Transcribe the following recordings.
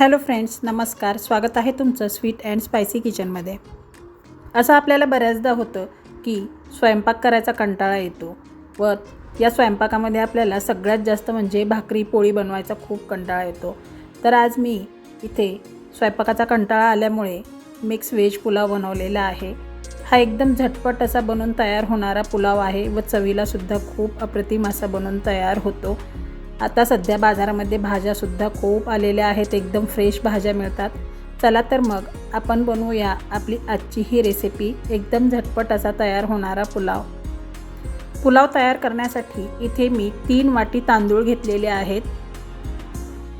Hello friends नमस्कार. स्वागत आहे तुमचं स्वीट अँड स्पायसी किचनमध्ये. असं आपल्याला बऱ्याचदा होतं की स्वयंपाक करायचा कंटाळा येतो व या स्वयंपाकामध्ये आपल्याला सगळ्यात जास्त म्हणजे भाकरी पोळी बनवायचा खूप कंटाळा येतो. तर आज मी इथे स्वयंपाकाचा कंटाळा आल्यामुळे मिक्स व्हेज पुलाव बनवलेला आहे. हा एकदम झटपट असा बनून तयार होणारा पुलाव आहे व चवीलासुद्धा खूप अप्रतिम असा बनून तयार होतो. आता सध्या बाजारामध्ये भाज्यासुद्धा खूप आलेल्या आहेत एकदम फ्रेश भाज्या मिळतात. चला तर मग आपण बनवूया आपली आजची ही रेसिपी एकदम झटपट असा तयार होणारा पुलाव. पुलाव तयार करण्यासाठी इथे मी तीन वाटी तांदूळ घेतलेले आहेत.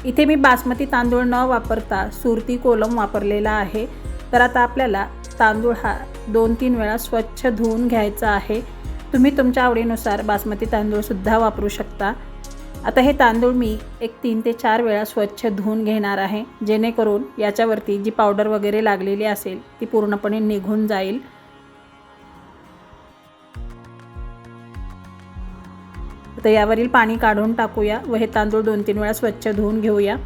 इथे मी बासमती तांदूळ न वापरता सुरती कोलम वापरलेला आहे. तर आता आपल्याला तांदूळ हा दोन तीन वेळा स्वच्छ धुवून घ्यायचा आहे. तुम्ही तुमच्या आवडीनुसार बासमती तांदूळसुद्धा वापरू शकता. आता हे तांदूळ मी एक तीन ते चार वेळा स्वच्छ धुवून घेणार आहे. जेणेकरून याच्यावरती जी पावडर वगैरे लागलेली असेल ती पूर्णपणे निघून जाईल. आता यावरील पाणी काढून टाकूया व हे तांदूळ दोन तीन वेळा स्वच्छ धुवून घेऊया.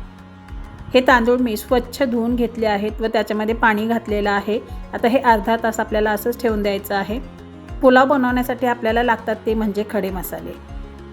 हे तांदूळ मी स्वच्छ धुवून घेतले आहेत व त्याच्यामध्ये पाणी घातलेलं आहे. आता हे अर्धा तास आपल्याला असंच ठेवून द्यायचं आहे. पुलाव बनवण्यासाठी आपल्याला लागतात ते म्हणजे खडे मसाले.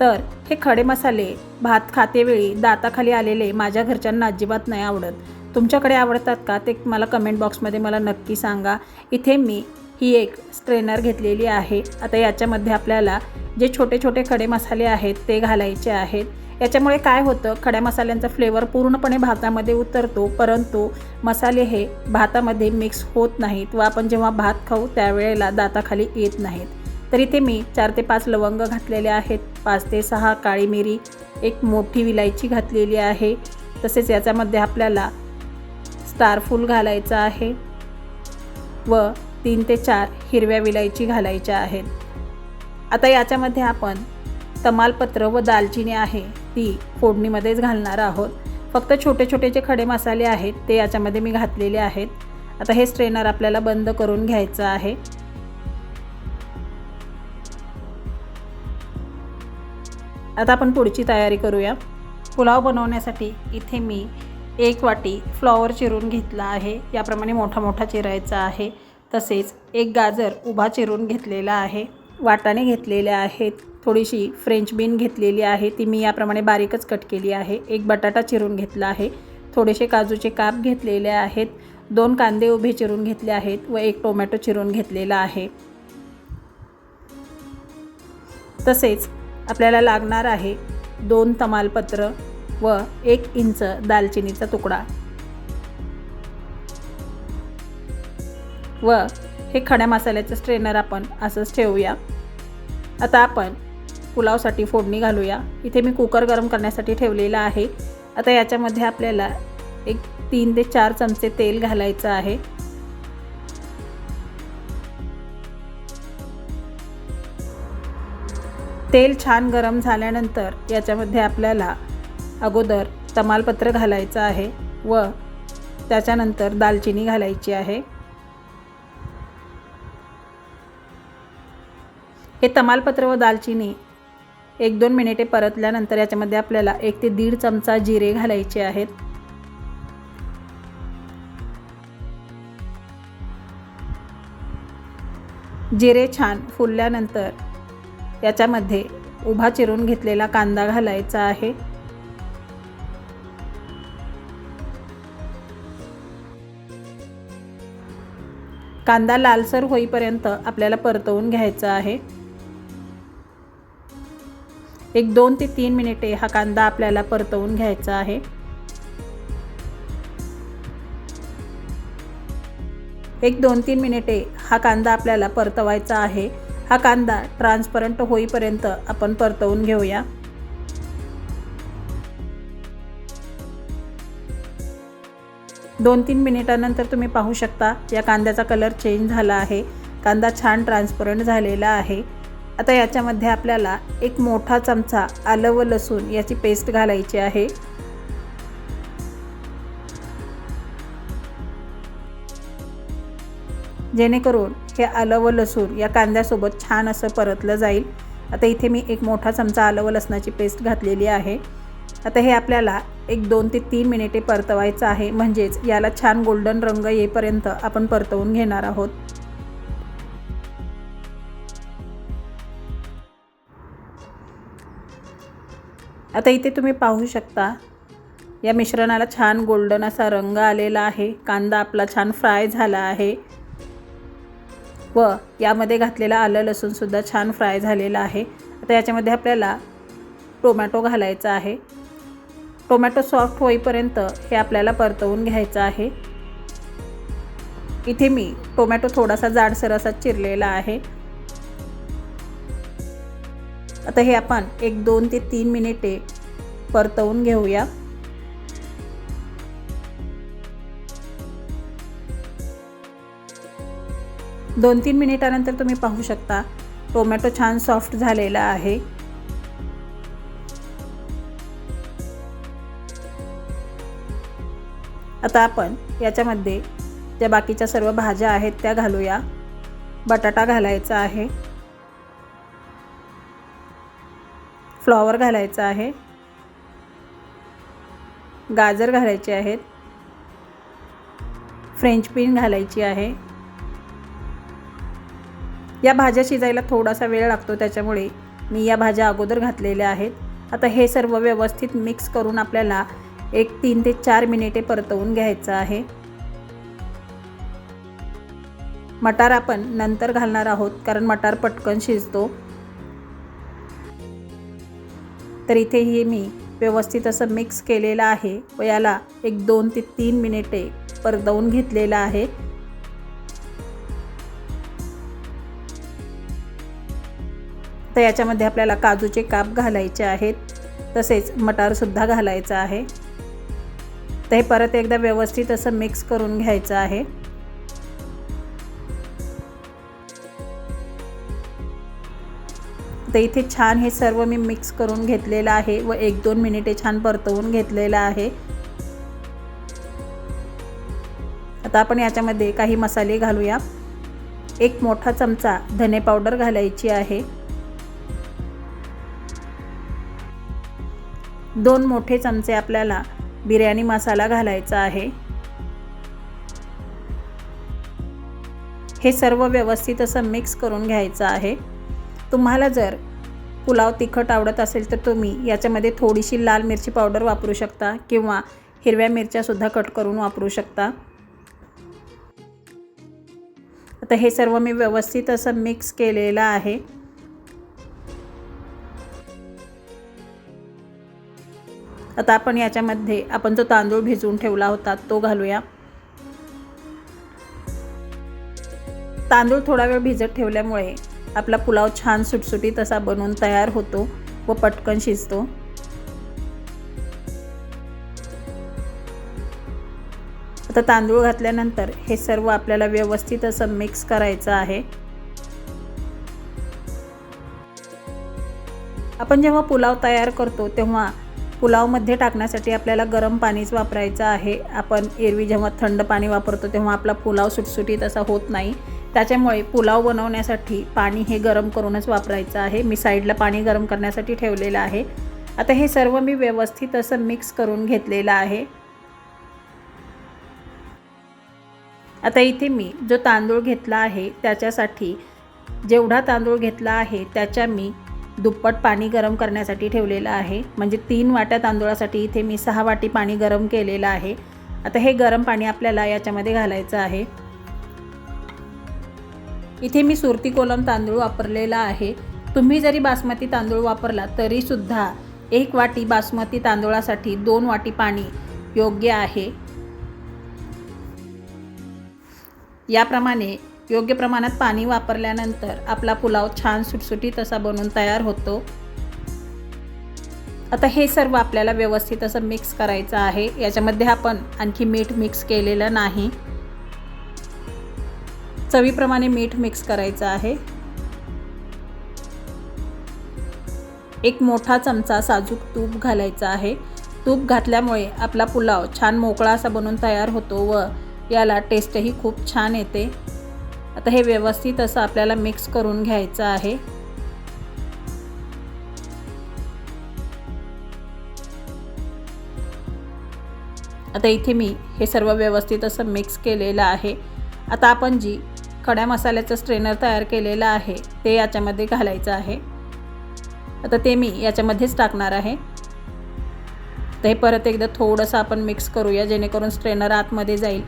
तर हे खडे मसाले भात खातेवेळी दाताखाली आलेले माझ्या घरच्यांना अजिबात नाही आवडत. तुमच्याकडे आवडतात का ते मला कमेंट बॉक्समध्ये मला नक्की सांगा. इथे मी ही एक स्ट्रेनर घेतलेली आहे. आता याच्यामध्ये आपल्याला जे छोटे छोटे खडे मसाले आहेत ते घालायचे आहेत. याच्यामुळे काय होतं खड्या मसाल्यांचा फ्लेवर पूर्णपणे भातामध्ये उतरतो परंतु मसाले हे भातामध्ये मिक्स होत नाहीत व आपण जेव्हा भात खाऊ त्यावेळेला दाताखाली येत नाहीत. तर इथे मी चार ते पाच लवंग घातलेले आहेत. पाच ते सहा काळी मिरी एक मोठी विलायची घातलेली आहे. तसेच याच्यामध्ये आपल्याला स्टारफूल घालायचं आहे व तीन ते चार हिरव्या विलायची घालायच्या आहेत. आता याच्यामध्ये आपण तमालपत्र व दालचिनी आहे ती फोडणीमध्येच घालणार आहोत. फक्त छोटे छोटे जे खडे मसाले आहेत ते याच्यामध्ये मी घातलेले आहेत. आता हे स्ट्रेनर आपल्याला बंद करून घ्यायचं आहे. आता आपण पुढची तयारी करूया. पुलाव बनवण्यासाठी इथे मी एक वाटी फ्लॉवर चिरून घेतला आहे. याप्रमाणे मोठा मोठा चिरायचा आहे. तसेच एक गाजर उभा चिरून घेतलेला आहे. वाटाणे घेतलेले आहेत. थोडीशी फ्रेंच बीन घेतलेली आहे. ती मी याप्रमाणे बारीकच कट केली आहे. एक बटाटा चिरून घेतला आहे. थोडेसे काजूचे काप घेतलेले आहेत. दोन कांदे उभे चिरून घेतले आहेत व एक टोमॅटो चिरून घेतलेला आहे. तसेच आपल्याला लागणार आहे दोन तमालपत्र व एक इंच दालचिनीचा तुकडा. व हे खड्या मसाल्याचं स्ट्रेनर आपण असंच ठेवूया. आता आपण पुलावसाठी फोडणी घालूया. इथे मी कुकर गरम करण्यासाठी ठेवलेला आहे. आता याच्यामध्ये आपल्याला एक तीन ते चार चमचे तेल घालायचं आहे. तेल छान गरम झाल्यानंतर याच्यामध्ये आपल्याला अगोदर तमालपत्र घालायचं आहे व त्याच्यानंतर दालचिनी घालायची आहे. हे तमालपत्र व दालचिनी एक दोन मिनिटे परतल्यानंतर याच्यामध्ये आपल्याला एक ते दीड चमचा जिरे घालायचे आहेत. जिरे छान फुलल्यानंतर याच्यामध्ये उभा चिरून घेतलेला कांदा घालायचा आहे. कांदा लालसर होईपर्यंत आपल्याला परतवून घ्यायचा आहे. एक दोन ते तीन मिनिटे हा कांदा आपल्याला परतवून घ्यायचा आहे. एक दोन तीन मिनिटे हा कांदा आपल्याला परतवायचा आहे. हा कांदा ट्रान्सपरंट होईपर्यंत आपण परतवून घेऊया. दोन तीन मिनिटानंतर तुम्ही पाहू शकता या कांद्याचा कलर चेंज झाला आहे. कांदा छान ट्रान्सपरंट झालेला आहे. आता याच्यामध्ये आपल्याला एक मोठा चमचा आलं व लसूण याची पेस्ट घालायची आहे. जेणेकरून हे आलं व लसूण या कांद्यासोबत छान असं परतलं जाईल. आता इथे मी एक मोठा चमचा आलं व लसणाची पेस्ट घातलेली आहे. आता हे आपल्याला एक दोन ते तीन मिनिटे परतवायचं आहे. म्हणजेच याला छान गोल्डन रंग येईपर्यंत आपण परतवून घेणार आहोत. आता इथे तुम्ही पाहू शकता या मिश्रणाला छान गोल्डन असा रंग आलेला आहे. कांदा आपला छान फ्राय झाला आहे. व यामध्ये घातलेला आलं लसूणसुद्धा छान फ्राय झालेला आहे. आता याच्यामध्ये आपल्याला टोमॅटो घालायचा आहे. टोमॅटो सॉफ्ट होईपर्यंत हे आपल्याला परतवून घ्यायचं आहे. इथे मी टोमॅटो थोडासा जाडसर असा चिरलेला आहे. आता हे आपण एक दोन ते तीन मिनिटे परतवून घेऊया. दोन तीन मिनिटानंतर तुम्ही पाहू शकता. टोमॅटो छान सॉफ्ट झालेला आहे. आता आपण याच्यामध्ये ज्या बाकीच्या सर्व भाज्या आहेत त्या घालूया. बटाटा घालायचा आहे. फ्लॉवर घालायचा आहे. गाजर घालायचे आहेत. फ्रेंच बीन घालायची आहे. या भाज्या शिजायला थोडासा वेळ लागतो त्याच्यामुळे मी या भाज्या अगोदर घातलेल्या आहेत. आता हे सर्व व्यवस्थित मिक्स करून आपल्याला एक तीन ते चार मिनिटे परतवून घ्यायचं आहे. मटार आपण नंतर घालणार आहोत कारण मटार पटकन शिजतो. तर इथेही मी व्यवस्थित असं मिक्स केलेलं आहे व याला एक दोन ते तीन मिनिटे परतवून घेतलेलं आहे. तर याच्यामध्ये आपल्याला काजूचे काप घालायचे आहेत तसेच मटारसुद्धा घालायचं आहे. तर हे परत एकदा व्यवस्थित असं मिक्स करून घ्यायचं आहे. तर इथे छान हे सर्व मी मिक्स करून घेतलेलं आहे व एक दोन मिनिटे छान परतवून घेतलेलं आहे. आता आपण याच्यामध्ये काही मसाले घालूया. एक मोठा चमचा धने पावडर घालायची आहे. दोन मोठे चमचे आपल्याला बिर्याणी मसाला घालायचा आहे. हे सर्व व्यवस्थित असं मिक्स करून घ्यायचं आहे. तुम्हाला जर पुलाव तिखट आवडत असेल तर तुम्ही याच्यामध्ये थोडीशी लाल मिरची पावडर वापरू शकता किंवा हिरव्या मिरच्यासुद्धा कट करून वापरू शकता. आता हे सर्व मी व्यवस्थित असं मिक्स केलेलं आहे. आता आपण याच्यामध्ये आपण जो तांदूळ भिजवून ठेवला होता तो घालूया. तांदूळ थोडा वेळ भिजत ठेवल्यामुळे आपला पुलाव छान सुटसुटीत असा बनवून तयार होतो व पटकन शिजतो. आता तांदूळ घातल्यानंतर हे सर्व आपल्याला व्यवस्थित असं मिक्स करायचं आहे. आपण जेव्हा पुलाव तयार करतो तेव्हा पुलावमध्ये टाकण्यासाठी आपल्याला गरम पाणीच वापरायचं आहे. आपण एरवी जेव्हा थंड पाणी वापरतो तेव्हा आपला पुलाव सुटसुटीत असा होत नाही. त्याच्यामुळे पुलाव बनवण्यासाठी पाणी हे गरम करूनच वापरायचं आहे. मी साईडला पाणी गरम करण्यासाठी ठेवलेलं आहे. आता हे सर्व मी व्यवस्थित असं मिक्स करून घेतलेलं आहे. आता इथे मी जो तांदूळ घेतला आहे त्याच्यासाठी जेवढा तांदूळ घेतला आहे त्याच्या मी दुप्पट पाणी गरम करण्यासाठी ठेवलेलं आहे. म्हणजे तीन वाट्या तांदूळासाठी इथे मी सहा वाटी पाणी गरम केलेलं आहे. आता हे गरम पाणी आपल्याला याच्यामध्ये घालायचं आहे. इथे मी सुरती कोलम तांदूळ वापरलेला आहे. तुम्ही जरी बासमती तांदूळ वापरला तरीसुद्धा एक वाटी बासमती तांदूळासाठी दोन वाटी पाणी योग्य आहे. याप्रमाणे योग्य प्रमाणात पाणी वापरल्यानंतर आपला पुलाव छान सुटसुटीत असा बनून तयार होतो. आता हे सर्व आपल्याला व्यवस्थित असं मिक्स करायचं आहे. याच्यामध्ये आपण आणखी मीठ मिक्स केलेलं नाही. चवीप्रमाणे मीठ मिक्स करायचं आहे. एक मोठा चमचा साजूक तूप घालायचा आहे. तूप घातल्यामुळे आपला पुलाव छान मोकळा असा बनून तयार होतो व याला टेस्टही खूप छान येते. आता हे व्यवस्थित असं आपल्याला मिक्स करून घ्यायचं आहे. आता इथे मी हे सर्व व्यवस्थित असं मिक्स केलेलं आहे. आता आपण जी खड्या मसाल्याचं स्ट्रेनर तयार केलेलं आहे ते याच्यामध्ये घालायचं आहे. आता ते मी याच्यामध्येच टाकणार आहे. तर हे परत एकदा थोडंसं आपण मिक्स करूया जेणेकरून स्ट्रेनर आतमध्ये जाईल.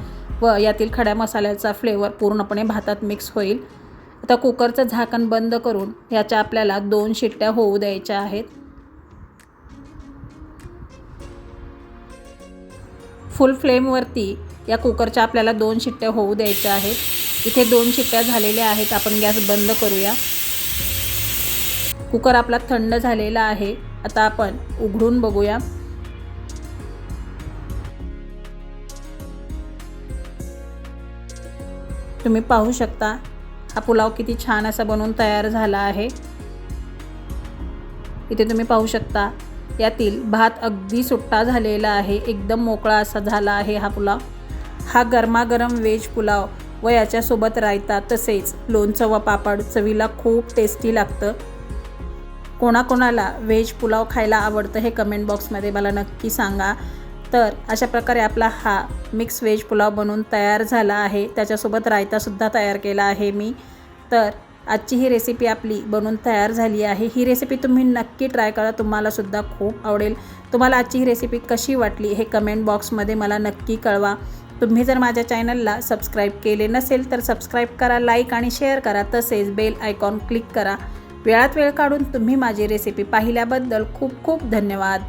व यातील खड्या मसाल्याचा फ्लेवर पूर्णपणे भातात मिक्स होईल. आता कुकरचं झाकण बंद करून याच्या आपल्याला दोन शिट्ट्या होऊ द्यायच्या आहेत. फुल फ्लेमवरती या कुकरच्या आपल्याला दोन शिट्ट्या होऊ द्यायच्या आहेत. इथे दोन शिट्ट्या झालेल्या आहेत आपण गॅस बंद करूया. कुकर आपला थंड झालेला आहे. आता आपण उघडून बघूया. तुम्ही पाहू शकता. हा पुलाव किती छान असा बनवून तयार झाला आहे. इथे तुम्ही पाहू शकता यातील भात अगदी सुट्टा झालेला आहे. एकदम मोकळा असा झाला आहे हा पुलाव. हा गरमागरम व्हेज पुलाव व याच्यासोबत रायता तसेच लोणचं व पापड चवीला खूप टेस्टी लागतं. कोणाकोणाला व्हेज पुलाव खायला आवडतं हे कमेंट बॉक्समध्ये मला नक्की सांगा. तर अशा प्रकारे आपला हा मिक्स व्हेज पुलाव बनवून तयार झाला आहे. त्याच्यासोबत रायतासुद्धा तयार केला आहे मी. तर आजची ही रेसिपी आपली बनवून तयार झाली आहे. ही रेसिपी तुम्ही नक्की ट्राय करा. तुम्हालासुद्धा खूप आवडेल. तुम्हाला आजची ही रेसिपी कशी वाटली हे कमेंट बॉक्समध्ये मला नक्की कळवा. तुम्ही जर माझ्या चॅनलला सबस्क्राईब केले नसेल तर सबस्क्राईब करा लाईक आणि शेअर करा. तसेच बेल आयकॉन क्लिक करा. वेळात वेळ काढून तुम्ही माझी रेसिपी पाहिल्याबद्दल खूप खूप धन्यवाद.